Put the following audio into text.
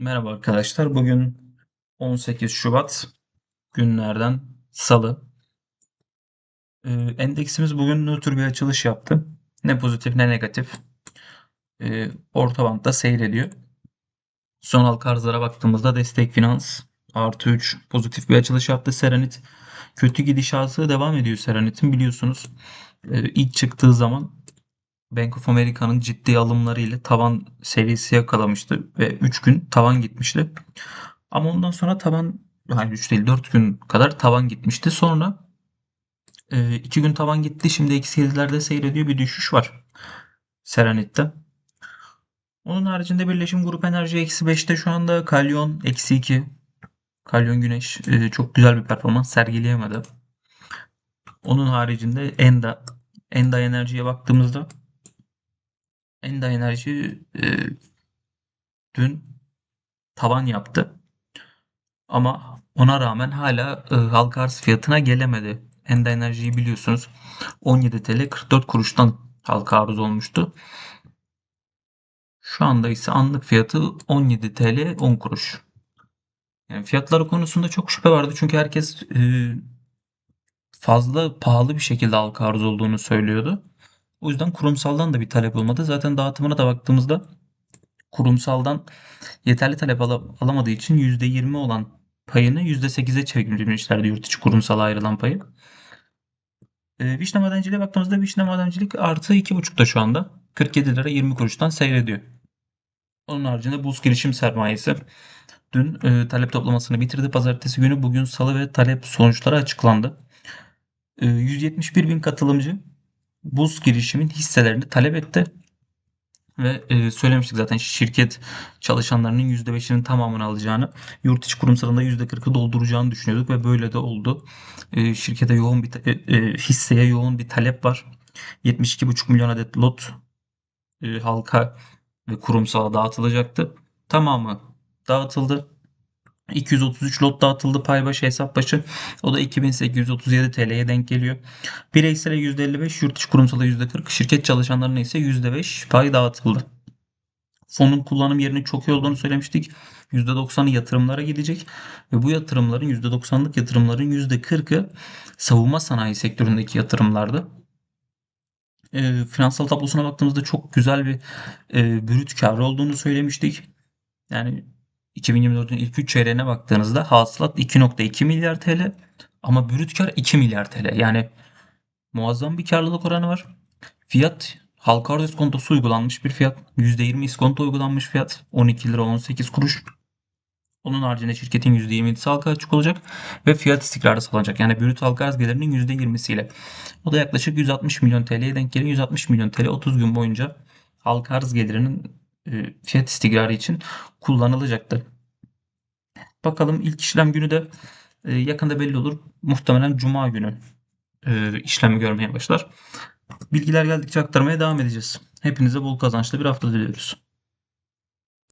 Merhaba arkadaşlar. Bugün 18 Şubat günlerden Salı. Ee, endeksimiz bugün nötr bir açılış yaptı. Ne pozitif ne negatif. Ee, orta bantta seyrediyor. Son halka arzlara baktığımızda destek finans artı 3 pozitif bir açılış yaptı. Serenit kötü gidişatı devam ediyor Serenit'in biliyorsunuz. Ee, ilk çıktığı zaman Bank of America'nın ciddi alımlarıyla tavan seviyesi yakalamıştı ve 3 gün tavan gitmişti. Ama ondan sonra tavan yani 3 değil 4 gün kadar tavan gitmişti. Sonra 2 gün tavan gitti. Şimdi eksi 7'lerde seyrediyor. Bir düşüş var Serenit'te. Onun haricinde Birleşim Grup Enerji eksi 5'te şu anda. Kalyon eksi 2. Kalyon Güneş e, çok güzel bir performans sergileyemedi. Onun haricinde Enda Enda Enerji'ye baktığımızda Enda Enerji e, dün tavan yaptı. Ama ona rağmen hala e, halka arz fiyatına gelemedi. Enda Enerji'yi biliyorsunuz 17 TL 44 kuruştan halka arz olmuştu. Şu anda ise anlık fiyatı 17 TL 10 kuruş. Yani fiyatları konusunda çok şüphe vardı çünkü herkes e, fazla pahalı bir şekilde halka arz olduğunu söylüyordu. O yüzden kurumsaldan da bir talep olmadı. Zaten dağıtımına da baktığımızda kurumsaldan yeterli talep al alamadığı için %20 olan payını %8'e çevirmişlerdi yurt içi kurumsala ayrılan payı. E, vişne madenciliğe baktığımızda vişne madencilik artı 2.5'da şu anda. 47 lira 20 kuruştan seyrediyor. Onun haricinde buz girişim sermayesi dün e, talep toplamasını bitirdi. Pazartesi günü bugün salı ve talep sonuçları açıklandı. E, 171 bin katılımcı buz girişimin hisselerini talep etti. Ve e, söylemiştik zaten şirket çalışanlarının %5'inin tamamını alacağını, yurt içi kurumsalında %40'ı dolduracağını düşünüyorduk ve böyle de oldu. E, şirkete yoğun bir e, e, hisseye yoğun bir talep var. 72,5 milyon adet lot e, halka ve kurumsala dağıtılacaktı. Tamamı dağıtıldı. 233 lot dağıtıldı pay başı hesap başı. O da 2837 TL'ye denk geliyor. Bireysele %55, yurt içi kurumsala %40, şirket çalışanlarına ise %5 pay dağıtıldı. Fonun kullanım yerinin çok iyi olduğunu söylemiştik. %90'ı yatırımlara gidecek ve bu yatırımların %90'lık yatırımların %40'ı savunma sanayi sektöründeki yatırımlardı. E, finansal tablosuna baktığımızda çok güzel bir e, brüt kar olduğunu söylemiştik. Yani 2024'ün ilk 3 çeyreğine baktığınızda hasılat 2.2 milyar TL ama brüt kar 2 milyar TL. Yani muazzam bir karlılık oranı var. Fiyat halka arz iskontosu uygulanmış bir fiyat. %20 iskonto uygulanmış fiyat. 12 lira 18 kuruş. Onun haricinde şirketin %27'si halka açık olacak ve fiyat istikrarı sağlanacak. Yani brüt halka arz gelirinin %20'siyle. O da yaklaşık 160 milyon TL'ye denk geliyor. 160 milyon TL 30 gün boyunca halka arz gelirinin fiyat istikrarı için kullanılacaktı. Bakalım ilk işlem günü de e, yakında belli olur. Muhtemelen Cuma günü e, işlemi görmeye başlar. Bilgiler geldikçe aktarmaya devam edeceğiz. Hepinize bol kazançlı bir hafta diliyoruz.